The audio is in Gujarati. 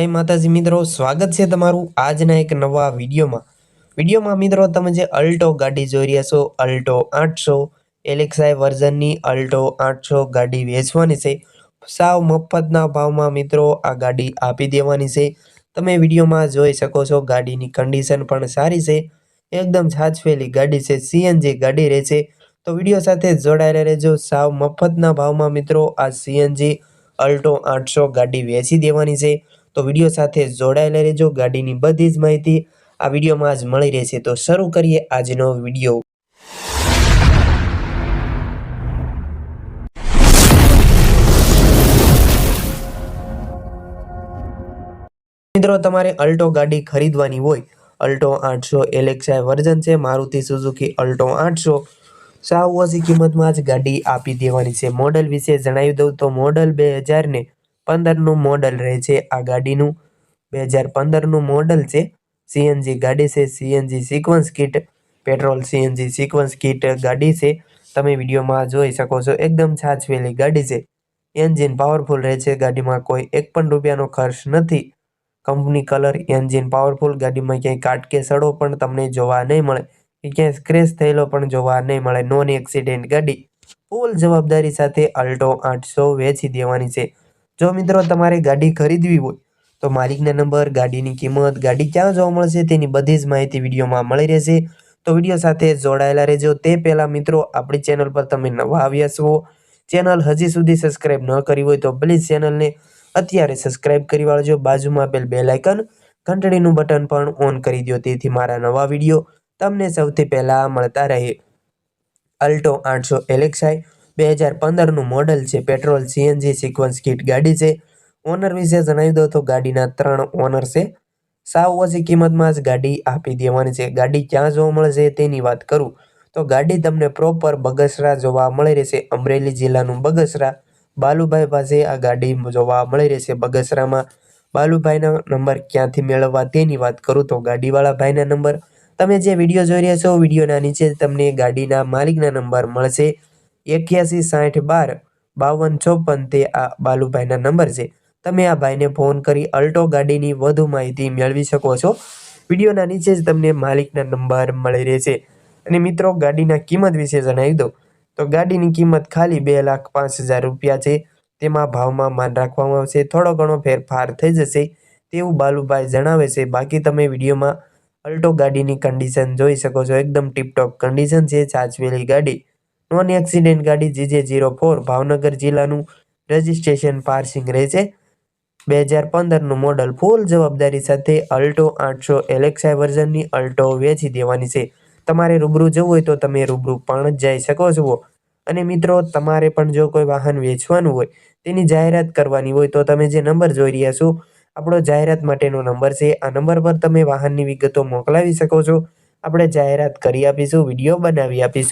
જય માતાજી મિત્રો, સ્વાગત છે તમારું આજના એક નવા વિડીયોમાં. વિડીયોમાં મિત્રો તમે જે અલ્ટો ગાડી જોઈ રહ્યા છો, અલ્ટો આઠસો એલેક્સાઈ વર્ઝનની અલ્ટો આઠસો ગાડી વેચવાની છે. સાવ મફતના ભાવમાં મિત્રો આ ગાડી આપી દેવાની છે. તમે વિડીયોમાં જોઈ શકો છો, ગાડીની કન્ડિશન પણ સારી છે. એકદમ છાછફેલી ગાડી છે સીએનજી ગાડી રહે છે. તો વીડિયો સાથે જોડાયેલા રહેજો. સાવ મફતના ભાવમાં મિત્રો આ સીએનજી અલ્ટો આઠસો ગાડી વેચી દેવાની છે. તો વીડિયો સાથે જોડાયેલા રહેજો. ગાડીની બધી જ માહિતી આ વિડીયોમાં જ મળી રહેશે. તો શરૂ કરીએ આજનો વીડિયો. મિત્રો, તમારે અલ્ટો ગાડી ખરીદવાની હોય, અલ્ટો આઠસો એલેક્સાઈ વર્ઝન છે, મારુતિ સુઝુકી અલ્ટો આઠસો. સાવ ઓછી કિંમતમાં જ ગાડી આપી દેવાની છે. મોડલ વિશે જણાવી દઉં તો મોડલ બે હજાર ને પંદરનું મોડલ રહે છે આ ગાડીનું. બે હજાર પંદરનું મોડલ છે સીએનજી ગાડી છે. CNG sequence kit, petrol CNG sequence kit ગાડી છે. તમે વિડીયોમાં જોઈ શકો છો એકદમ છાછવેલી ગાડી છે. એન્જિન પાવરફુલ રહે છે ગાડીમાં કોઈ એક પણ રૂપિયાનો ખર્ચ નથી. કંપની કલર એન્જિન પાવરફુલ ગાડીમાં ક્યાંય કાટ કે સડો પણ તમને જોવા નહીં મળે કે ક્યાંય સ્ક્રેચ થયેલો પણ જોવા નહીં મળે. નોન એક્સિડેન્ટ ગાડી. ફૂલ જવાબદારી સાથે અલ્ટો આઠસો વેચી દેવાની છે. જો મિત્રો તમારે ગાડી ખરીદવી હોય, તો માલિકના નંબર, ગાડીની કિંમત, ગાડી ક્યાં જોવા મળશે તેની બધી જ માહિતી વિડીયોમાં મળી રહેશે. તો વીડિયો સાથે જોડાયેલા રહેજો. તે પહેલાં મિત્રો, આપણી ચેનલ પર તમે નવા આવ્યા છો, ચેનલ હજી સુધી સબસ્ક્રાઇબ ન કરી હોય, તો પ્લીઝ ચેનલને અત્યારે સબસ્ક્રાઇબ કરી વાળજો. બાજુમાં આપેલ બે લાઇકન, ઘંટડીનું બટન પણ ઓન કરી દો તેથી મારા નવા વીડિયો તમને સૌથી પહેલાં મળતા રહે. અલ્ટો આઠસો એલેક્સાઈ બે હજાર પંદરનું મોડલ છે. પેટ્રોલ, સીએનજી સિક્વન્સ કિટ ગાડી છે. ઓનર વિશે જણાવી દો તો ગાડીના ત્રણ ઓનર છે. સાવ ઓછી કિંમતમાં જ ગાડી આપી દેવાની છે. ગાડી ક્યાં જોવા મળશે તેની વાત કરું. તો ગાડી તમને પ્રોપર બગસરા જોવા મળી રહેશે. અમરેલી જિલ્લાનું બગસરા. બાલુભાઈ પાસે આ ગાડી જોવા મળી રહેશે બગસરામાં. બાલુભાઈના નંબર ક્યાંથી મેળવવા તેની વાત કરું તો ગાડીવાળા ભાઈના નંબર. તમે જે વીડિયો જોઈ રહ્યા છો, વિડીયોના નીચે તમને ગાડીના માલિકના નંબર મળશે. એક્યાસી સાઠ બાર, બાવન ચોપન તે આ બાલુભાઈના નંબર છે. તમે આ ભાઈને ફોન કરી અલ્ટો ગાડીની વધુ માહિતી મેળવી શકો છો. વિડીયોના નીચે જ તમને માલિકના નંબર મળી રહેશે. અને મિત્રો, ગાડીના કિંમત વિશે જણાવી દો તો ગાડીની કિંમત ખાલી બે લાખ પાંચ હજાર રૂપિયા છે. તેમાં ભાવમાં માન રાખવામાં આવશે. થોડો ઘણો ફેરફાર થઈ જશે તેવું બાલુભાઈ જણાવે છે. બાકી તમે વિડીયોમાં અલ્ટો ગાડીની કન્ડિશન જોઈ શકો છો. એકદમ ટીપટોપ કન્ડિશન છે. સાચવેલી ગાડી. નોન એક્સિડેન્ટ ગાડી જીજે જીરો ફોર ભાવનગર જિલ્લાનું રજિસ્ટ્રેશન પાર્સિંગ રહે છે બે હજાર પંદરનું મોડલ ફૂલ જવાબદારી સાથે અલ્ટો આઠસો એલેક્સાઈ વર્ઝનની અલ્ટો વેચી દેવાની છે. તમારે રૂબરૂ જવું હોય તો તમે રૂબરૂ પણ જઈ શકો છો. અને મિત્રો, તમારે પણ જો કોઈ વાહન વેચવાનું હોય, તેની જાહેરાત કરવાની હોય તો તમે જે નંબર જોઈ રહ્યા છો, આપણો જાહેરાત માટેનો નંબર છે. આ નંબર પર તમે વાહનની વિગતો મોકલાવી શકો છો. આપણે જાહેરાત કરી આપીશું, વીડિયો બનાવી આપીશું.